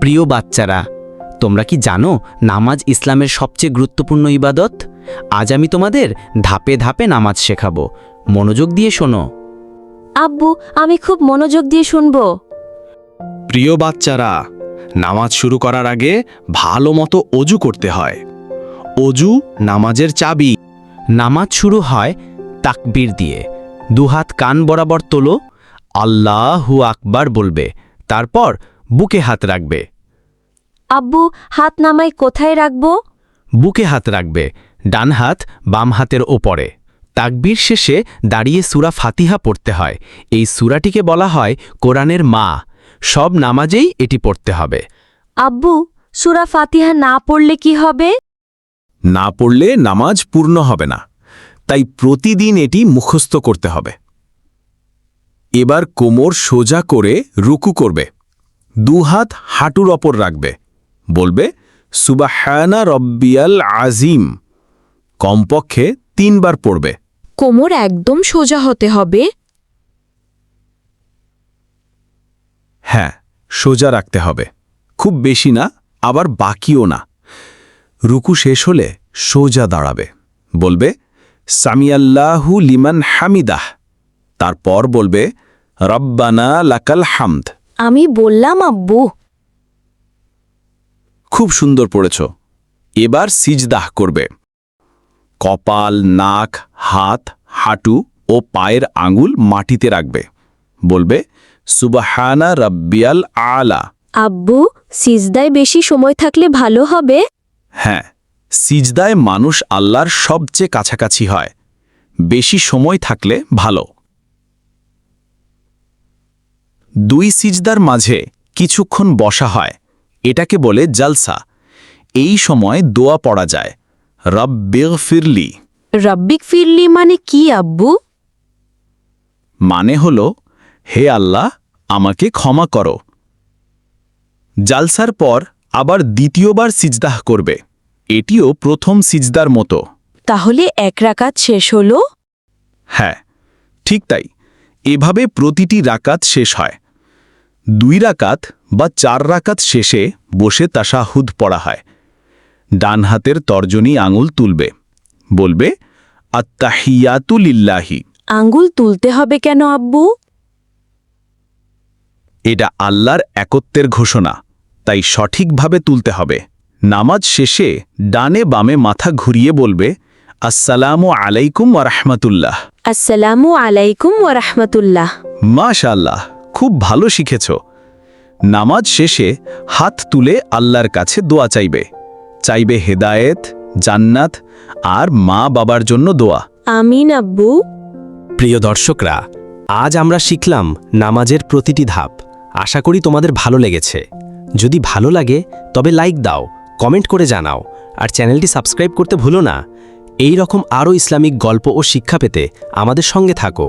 প্রিয় বাচ্চারা তোমরা কি জানো নামাজ ইসলামের সবচেয়ে গুরুত্বপূর্ণ ইবাদত? আজ আমি তোমাদের ধাপে ধাপে নামাজ শেখাবো। মনোযোগ দিয়ে শোনো। আব্বু আমি খুব মনোযোগ দিয়ে শুনব। প্রিয় বাচ্চারা নামাজ শুরু করার আগে ভালো মতো অজু করতে হয়। অজু নামাজের চাবি। নামাজ শুরু হয় তাকবির দিয়ে। দুহাত কান বরাবর তোলো আল্লাহু আকবার বলবে। তারপর বুকে হাত রাখবে। আব্বু হাত নামাই কোথায় রাখব? বুকে হাত রাখবে ডান হাত বাম হাতের ওপরে। তাকবীর শেষে দাঁড়িয়ে সুরা ফাতিহা পড়তে হয়। এই সুরাটিকে বলা হয় কোরআনের মা। সব নামাজেই এটি পড়তে হবে। আব্বু সুরা ফাতিহা না পড়লে কি হবে? না পড়লে নামাজ পূর্ণ হবে না। তাই প্রতিদিন এটি মুখস্থ করতে হবে। এবার কোমর সোজা করে রুকু করবে। দুহাত হাঁটুর ওপর রাখবে। বলবে সুবাহানা রব্বিয়াল আজিম। কমপক্ষে তিনবার পড়বে। কোমর একদম সোজা হতে হবে। হ্যাঁ সোজা রাখতে হবে। খুব বেশি না আবার বাকিও না। রুকু শেষ হলে সোজা দাঁড়াবে। বলবে সামিয়াল্লাহু লিমান হামিদাহ। তারপর বলবে রব্বানা লাকাল হামদ। আমি বললাম আব্বু। খুব সুন্দর পড়েছ। এবার সিজদাহ করবে। কপাল নাক হাত হাঁটু ও পায়ের আঙুল মাটিতে রাখবে। বলবে সুবাহানা রব্বিয়াল আলা। আব্বু সিজদায় বেশি সময় থাকলে ভালো হবে? হ্যাঁ সিজদায় মানুষ আল্লাহর সবচেয়ে কাছাকাছি হয়। বেশি সময় থাকলে ভালো। দুই সিজদার মাঝে কিছুক্ষণ বসা হয়। এটাকে বলে জালসা। এই সময় দোয়া পড়া যায়। রব্বেগ ফিরলি রব্বিক ফিরলি মানে কি আব্বু? মানে হল হে আল্লাহ আমাকে ক্ষমা করো। জালসার পর আবার দ্বিতীয়বার সিজদাহ করবে। এটিও প্রথম সিজদার মতো। তাহলে এক রাকাত শেষ হলো? হ্যাঁ ঠিক তাই। এভাবে প্রতিটি রাকাত শেষ হয়। দুই রাকাত বা চার রাকাত শেষে বসে তাসাহুদ পড়া হয়। ডান হাতের তর্জনী আঙুল তুলবে। বলবে আত্মাহিয়াতুলিল্লাহি আঙ্গুল তুলতে হবে কেন আব্বু? এটা আল্লাহর একত্বের ঘোষণা তাই সঠিকভাবে তুলতে হবে। নামাজ শেষে ডানে বামে মাথা ঘুরিয়ে বলবে আসসালামু আলাইকুম ওরহমতুল্লাহ আসসালামু আলাইকুম ওয়া রাহমাতুল্লাহ। মাশাল্লাহ খুব ভালো শিখেছ। নামাজ শেষে হাত তুলে আল্লাহর কাছে দোয়া চাইবে। চাইবে হেদায়েত জান্নাত আর মা বাবার জন্য দোয়া। আমিন আব্বু। প্রিয় দর্শকরা আজ আমরা শিখলাম নামাজের প্রতিটি ধাপ। আশা করি তোমাদের ভালো লেগেছে। যদি ভালো লাগে তবে লাইক দাও কমেন্ট করে জানাও আর চ্যানেলটি সাবস্ক্রাইব করতে ভুলো না। এই রকম আরও ইসলামিক গল্প ও শিক্ষা পেতে আমাদের সঙ্গে থাকো।